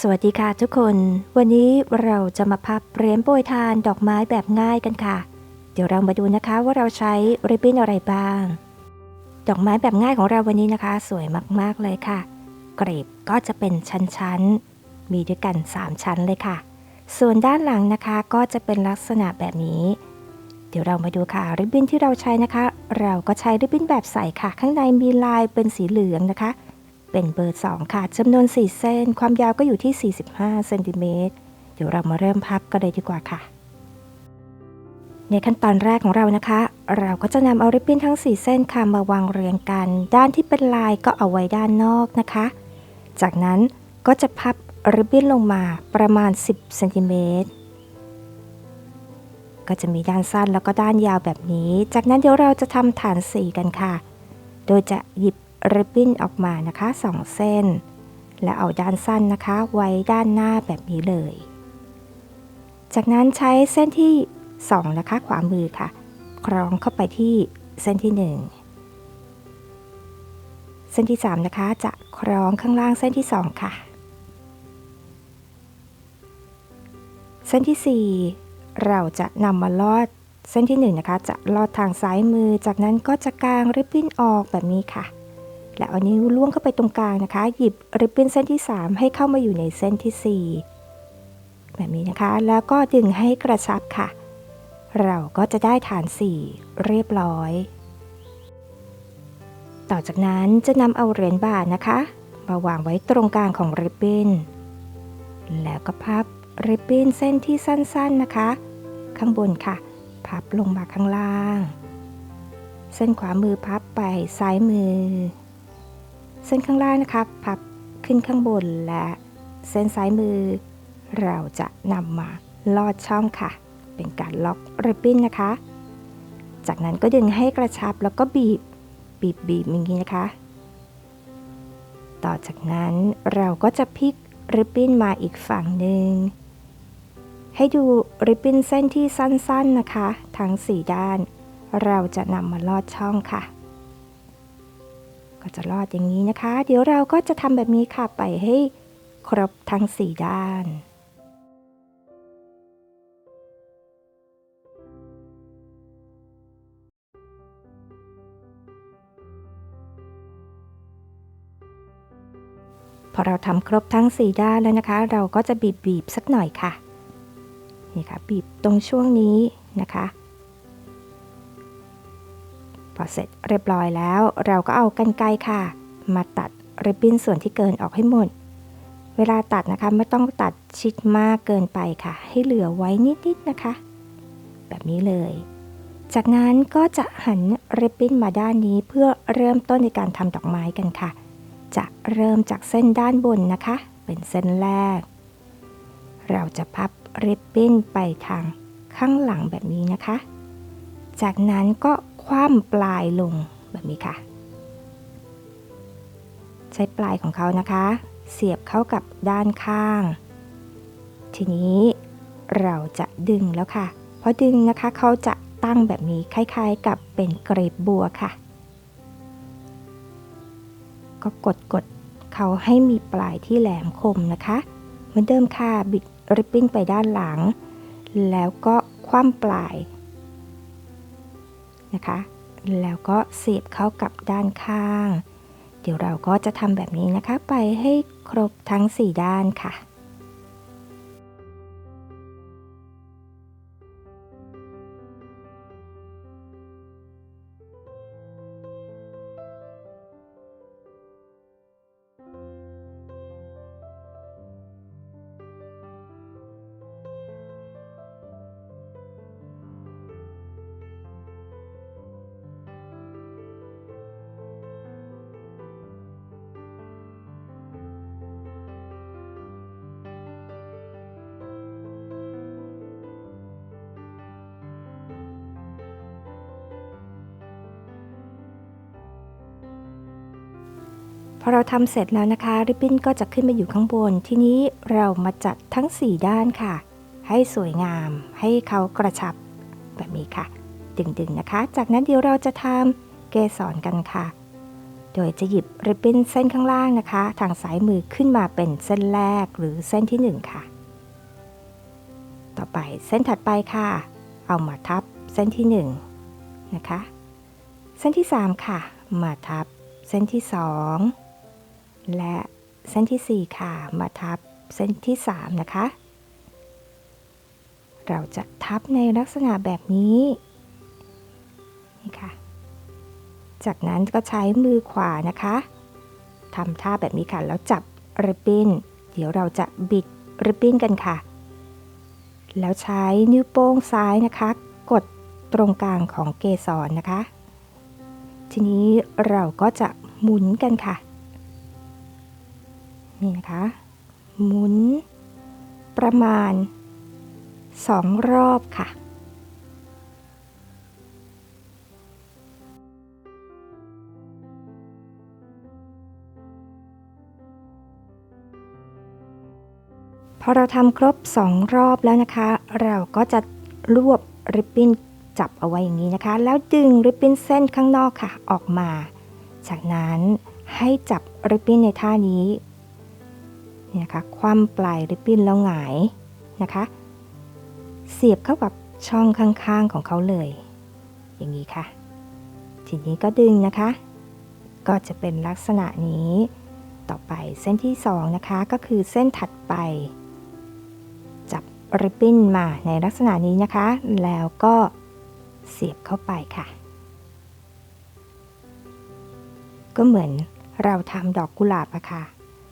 สวัสดีค่ะทุกคน วันนี้เราจะมาพับเหรียญโปรยทานดอกไม้แบบง่ายกันค่ะ เดี๋ยวเรามาดูนะคะว่าเราใช้ริบบิ้นอะไรบ้าง ดอกไม้แบบง่ายของเราวันนี้นะคะ สวยมากๆเลยค่ะกรีบก็จะเป็นชั้นๆ มีด้วยกัน 3 ชั้นเลยค่ะ ส่วนด้านหลังนะคะก็จะเป็นลักษณะแบบนี้ เดี๋ยวเรามาดูค่ะริบบิ้นที่เราใช้นะคะ เราก็ใช้ริบบิ้นแบบใสค่ะ ข้างในมีลายเป็นสีเหลืองนะคะ เป็นเบอร์ 2 ค่ะจำนวน 4 เส้น ความยาวก็อยู่ที่ 45 เซนติเมตร เดี๋ยวเรามาเริ่มพับกันเลยดีกว่าค่ะ ในขั้นตอนแรกของเรานะคะ เราก็จะนำเอาริบบิ้นทั้ง 4 เส้นค่ะมาวางเรียงกัน ด้านที่เป็นลายก็เอาไว้ด้านนอกนะคะ จากนั้นก็จะพับริบบิ้นลงมาประมาณ 10 เซนติเมตร ก็จะมีด้านสั้นแล้วก็ด้านยาวแบบนี้ จากนั้นเดี๋ยวเราจะทำฐานสีกันค่ะ โดยจะหยิบ ริบบิ้นออกมานะคะ2เส้น และเอาด้านสั้นนะคะ ไว้ด้านหน้าแบบนี้เลย จากนั้นใช้เส้นที่ 2 นะคะ ขวามือค่ะ คล้องเข้าไปที่เส้นที่ 1 เส้นที่ 3 นะคะ จะคล้องข้างล่างเส้นที่ 2 ค่ะ เส้นที่ 4 เราจะนำมาลอดเส้นที่1นะคะจะลอดทางซ้ายมือ จากนั้นก็จะกางริบบิ้นออกแบบนี้ค่ะ และเอานิ้วล่วงเข้าไปตรงกลางนะคะ หยิบริบบิ้นเส้นที่ 3 ให้เข้ามาอยู่ในเส้นที่ 4 แบบนี้นะคะ แล้วก็ดึงให้กระชับค่ะ เราก็จะได้ฐาน 4 เรียบร้อย ต่อจากนั้นจะนำเอาเหรียญบาทนะคะ มาวางไว้ตรงกลางของริบบิ้น แล้วก็พับริบบิ้นเส้นที่สั้นๆนะคะ ข้างบนค่ะ พับลงมาข้างล่าง เส้นขวามือพับไปซ้ายมือ เส้นข้างล่างนะคะพับขึ้นข้างบนและเส้นซ้ายมือ เราจะนำมาลอดช่องค่ะ เป็นการล็อกริบบิ้นนะคะ จากนั้นก็ดึงให้กระชับแล้วก็บีบบีบบีบอย่างนี้นะคะ ต่อจากนั้นเราก็จะพลิกริบบิ้นมาอีกฝั่งหนึ่งให้ดูริบบิ้นเส้นที่สั้นๆนะคะ ทั้ง 4 ด้าน เราจะนำมาลอดช่องค่ะ ก็จะลอดอย่างนี้นะคะ เดี๋ยวเราก็จะทำแบบนี้ค่ะไปให้ครบทั้ง 4 ด้านพอเราทำครบทั้ง 4 ด้านแล้วนะคะ เราก็จะบีบบีบสักหน่อยค่ะ นี่ค่ะ บีบตรงช่วงนี้นะคะ พอเสร็จเรียบร้อยแล้ว เราก็เอากันไกรค่ะ มาตัดริบบิ้นส่วนที่เกินออกให้หมด เวลาตัดนะคะไม่ต้องตัดชิดมากเกินไปค่ะ ให้เหลือไว้นิดๆนะคะ แบบนี้เลย จากนั้นก็จะหันริบบิ้นมาด้านนี้เพื่อเริ่มต้นในการทำดอกไม้กันค่ะ จะเริ่มจากเส้นด้านบนนะคะ เป็นเส้นแรก เราจะพับริบบิ้นไปทางข้างหลังแบบนี้นะคะ จากนั้นก็ คว่ำปลายลงแบบนี้ค่ะ ใช้ปลายของเขานะคะ เสียบเข้ากับด้านข้าง ทีนี้เราจะดึงแล้วค่ะ เพอดึงนะคะเขาจะตั้งแบบนี้คล้ายๆ กับเป็นกรีบบัวค่ะ ก็กดกดเขาให้มีปลายที่แหลมคมนะคะ เหมือนเดิมค่ะบิดริบบิ้นไปด้านหลัง แล้วก็คว่ำปลาย นะคะ แล้วก็เสียบเข้ากับด้านข้าง เดี๋ยวเราก็จะทำแบบนี้นะคะ ไปให้ครบทั้ง 4 ด้านค่ะ อเราทำเสร็จแล้วนะคะ ริบบิ้นก็จะขึ้นมาอยู่ข้างบน ทีนี้เรามาจัดทั้ง 4 ด้านค่ะ ให้สวยงาม ให้เขากระชับแบบนี้ค่ะ ดึงๆนะคะ จากนั้นเดี๋ยวเราจะทำเกสรกันค่ะ โดยจะหยิบริบบิ้นเส้นข้างล่างนะคะ ทางซ้ายมือขึ้นมาเป็นเส้นแรกหรือเส้นที่ 1 ค่ะ ต่อไปเส้นถัดไปค่ะ เอามาทับเส้นที่ 1 นะคะ เส้นที่ 3 ค่ะ มาทับเส้นที่ 2 และเส้นที่ 4 ค่ะ มาทับเส้นที่ 3 นะคะ เราจะทับในลักษณะแบบนี้ นี่ค่ะ จากนั้นก็ใช้มือขวานะคะทำท่าแบบนี้ค่ะ แล้วจับริบบิ้น เดี๋ยวเราจะบิดริบบิ้นกันค่ะ แล้วใช้นิ้วโป้งซ้ายนะคะ กดตรงกลางของเกสรนะคะ ทีนี้เราก็จะหมุนกันค่ะ นี่นะคะ หมุน ประมาณสองรอบค่ะพอเราทำครบ2รอบแล้วนะคะ เราก็จะรวบริบบิ้นจับเอาไว้อย่างนี้นะคะ แล้วดึงริบบิ้นเส้นข้างนอกค่ะ ออกมา จากนั้นให้จับริบบิ้นในท่านี้ นะคะ คว่ำปลายริบบิ้นแล้วหงายนะคะ เสียบเข้ากับช่องข้างๆของเขาเลย อย่างนี้ค่ะ ทีนี้ก็ดึงนะคะ ก็จะเป็นลักษณะนี้ ต่อไปเส้นที่ 2 นะคะ ก็คือเส้นถัดไป จับริบบิ้นมาในลักษณะนี้นะคะ แล้วก็เสียบเข้าไปค่ะ ก็เหมือนเราทำดอกกุหลาบอะค่ะ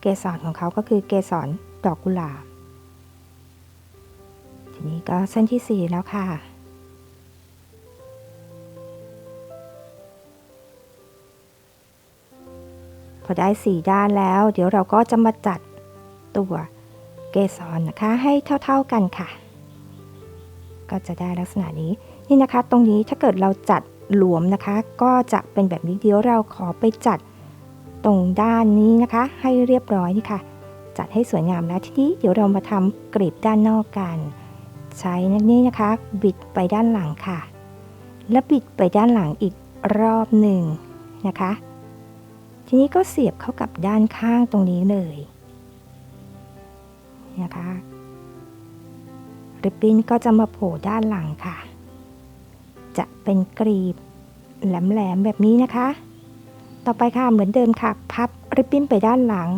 เกสรของเขาก็คือเกสรดอกกุหลาบ ทีนี้ก็เส้นที่ 4 แล้วค่ะ พอได้4ด้านแล้ว เดี๋ยวเราก็จะมาจัดตัวเกสรนะคะให้เท่าๆกันค่ะ ก็จะได้ลักษณะนี้นี่นะคะ ตรงนี้ถ้าเกิดเราจัดหลวมนะคะ ก็จะเป็นแบบนี้เดี๋ยวเราขอไปจัด ตรงด้านนี้นะคะ ให้เรียบร้อยนี่ค่ะ จัดให้สวยงามแล้วทีนี้เดี๋ยวเรามาทำกรีบด้านนอกกัน ใช้นี่นะคะ บิดไปด้านหลังค่ะ และบิดไปด้านหลังอีกรอบหนึ่งนะคะ ทีนี้ก็เสียบเข้ากับด้านข้างตรงนี้เลยนะคะริบบิ้นก็จะมาโผล่ด้านหลังค่ะ จะเป็นกรีบแหลมๆแบบนี้นะคะ ต่อไปค่ะเหมือนเดิมค่ะ พับริบบิ้นไปด้านหลัง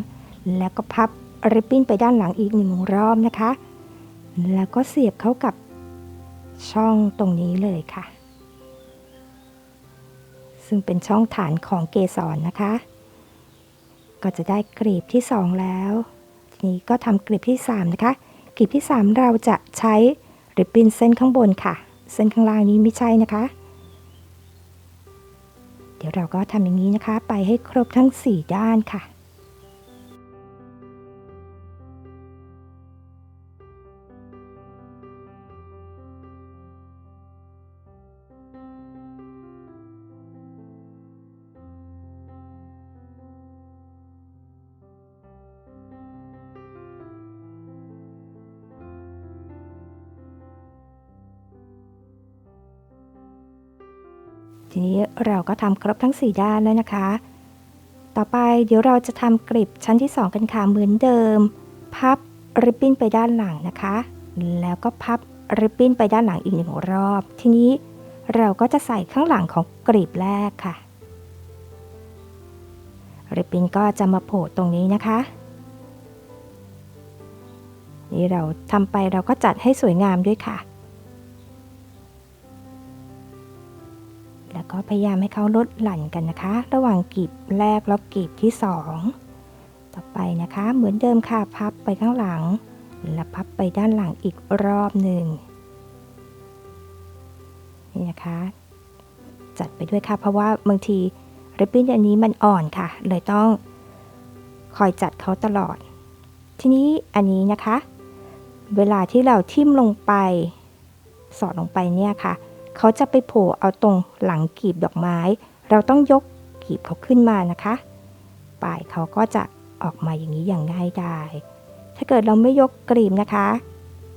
แล้วก็พับริบบิ้นไปด้านหลังอีกหนึ่งรอบนะคะ แล้วก็เสียบเข้ากับช่องตรงนี้เลยค่ะ ซึ่งเป็นช่องฐานของเกสรนะคะ ก็จะได้กรีบที่ 2 แล้ว ทีนี้ก็ทำกรีบที่ 3 นะคะกรีบที่ 3 เราจะใช้ริบบิ้นเส้นข้างบนค่ะ เส้นข้างล่างนี้ไม่ใช่นะคะ เดี๋ยวเราก็ทำอย่างนี้นะคะ ไปให้ครบทั้ง 4 ด้านค่ะ ทีนี้เราก็ทำครบทั้ง 4 ด้านแล้วนะคะ ต่อไปเดี๋ยวเราจะทำกริบชั้นที่ 2 กันค่ะเหมือนเดิม พับริบบิ้นไปด้านหลังนะคะ แล้วก็พับริบบิ้นไปด้านหลังอีกหนึ่งรอบ ทีนี้เราก็จะใส่ข้างหลังของกรีบแรกค่ะ ริบบิ้นก็จะมาโผล่ตรงนี้นะคะ นี่เราทำไปเราก็จัดให้สวยงามด้วยค่ะ แล้วก็พยายามให้เขาลดหลั่นกันนะคะ ระหว่างกลีบแรกแล้วกลีบที่ 2 ต่อไปนะคะ เหมือนเดิมค่ะพับไปข้างหลัง แล้วพับไปด้านหลังอีกรอบหนึ่งนี่นะคะ จัดไปด้วยค่ะ เพราะว่าบางทีริบบิ้นอันนี้มันอ่อนค่ะ เลยต้องคอยจัดเขาตลอด ทีนี้อันนี้นะคะ เวลาที่เราทิ่มลงไป สอดลงไปเนี่ยค่ะ เขาจะไปโผล่เอาตรงหลังกีบดอกไม้ เราต้องยกกีบเขาขึ้นมานะคะปลายเขาก็จะออกมาอย่างนี้อย่างง่ายดายถ้าเกิดเราไม่ยกกรีบนะคะ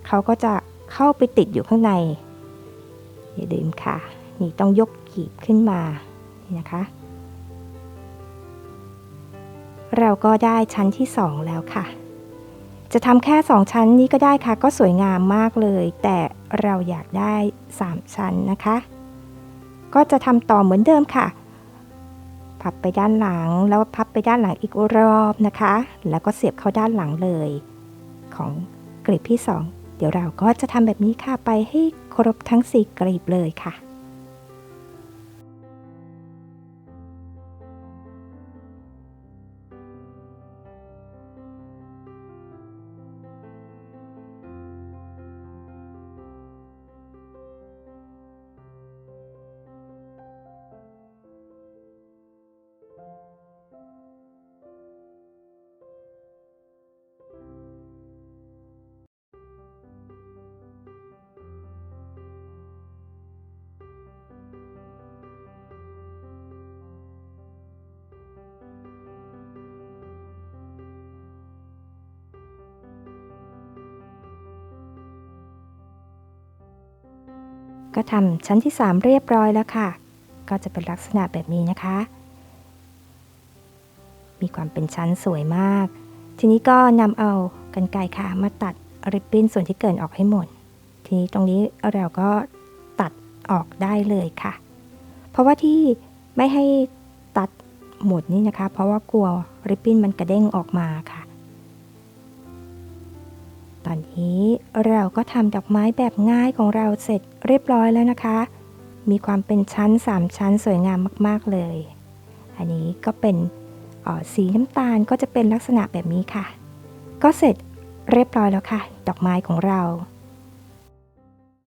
เขาก็จะเข้าไปติดอยู่ข้างใน อย่าลืมค่ะ นี่ต้องยกกีบขึ้นมา นี่นะคะ เราก็ได้ชั้นที่ 2 แล้วค่ะ จะทำแค่ 2 ชั้นนี้ก็ได้ค่ะ ก็สวยงามมากเลย แต่ เราอยากได้ 3 ชั้นนะคะ ก็จะทำต่อเหมือนเดิมค่ะ พับไปด้านหลังแล้วพับไปด้านหลังอีกรอบนะคะ แล้วก็เสียบเข้าด้านหลังเลย ของกลีบที่ 2 เดี๋ยวเราก็จะทำแบบนี้ค่ะไปให้ครบทั้ง 4กลีบเลยค่ะ ก็ทำชั้นที่ 3 เรียบร้อยแล้วค่ะ ก็จะเป็นลักษณะแบบนี้นะคะ มีความเป็นชั้นสวยมาก ทีนี้ก็นำเอากันไกรค่ะ มาตัดริบบิ้นส่วนที่เกินออกให้หมด ทีนี้ตรงนี้เราก็ตัดออกได้เลยค่ะ เพราะว่าที่ไม่ให้ตัดหมดนี่นะคะ เพราะว่ากลัวริบบิ้นมันกระเด้งออกมาค่ะ ตอนนี้เราก็ทำดอกไม้แบบง่ายของเราเสร็จเรียบร้อยแล้วนะคะ มีความเป็นชั้น 3 ชั้นสวยงามมาก ๆ เลย อันนี้ก็เป็นสีน้ำตาลก็จะเป็นลักษณะแบบนี้ค่ะ ก็เสร็จเรียบร้อยแล้วค่ะ ดอกไม้ของเรา